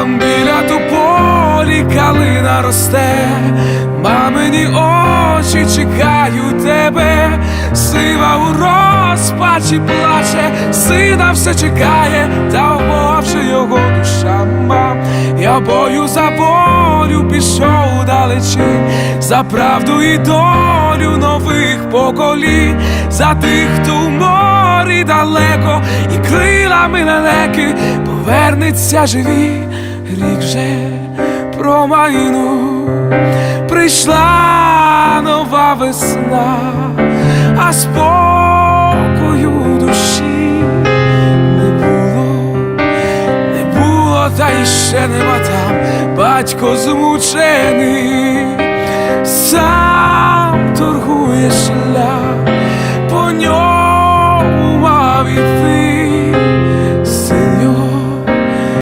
Там біля тополі калина росте, мамині очі чекають тебе, сива у розпачі плаче, сина все чекає, та умовши його душа. Мам. Я бою за волю пішов далечі, за правду і долю нових поколінь, за тих, хто в морі далеко, і крилами лелеки повернеться живі, рік вже промайну, прийшла нова весна, а спокою душі не було не було, та й ще нема там, батько змучений,